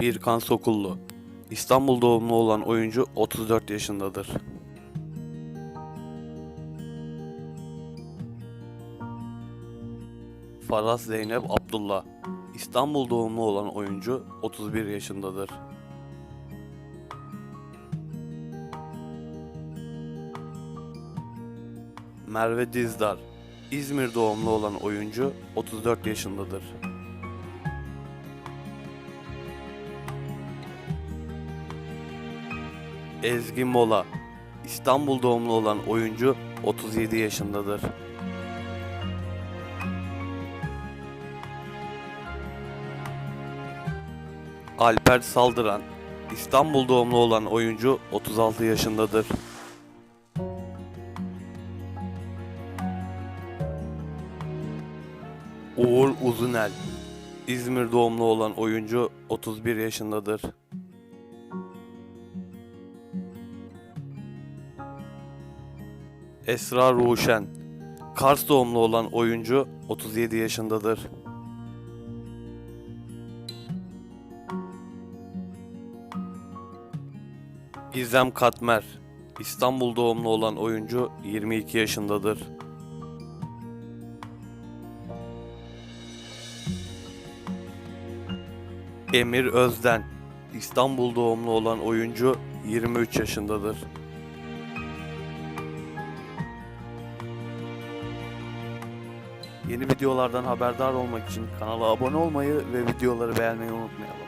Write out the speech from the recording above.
Birkan Sokullu İstanbul doğumlu olan oyuncu 34 yaşındadır. Faraz Zeynep Abdullah İstanbul doğumlu olan oyuncu 31 yaşındadır. Merve Dizdar İzmir doğumlu olan oyuncu 34 yaşındadır. Ezgi Mola İstanbul doğumlu olan oyuncu 37 yaşındadır. Alper Saldıran İstanbul doğumlu olan oyuncu 36 yaşındadır. Uğur Uzunel İzmir doğumlu olan oyuncu 31 yaşındadır. Esra Ruşen Kars doğumlu olan oyuncu 37 yaşındadır. Gizem Katmer İstanbul doğumlu olan oyuncu 22 yaşındadır. Emir Özden İstanbul doğumlu olan oyuncu 23 yaşındadır. Yeni videolardan haberdar olmak için kanala abone olmayı ve videoları beğenmeyi unutmayalım.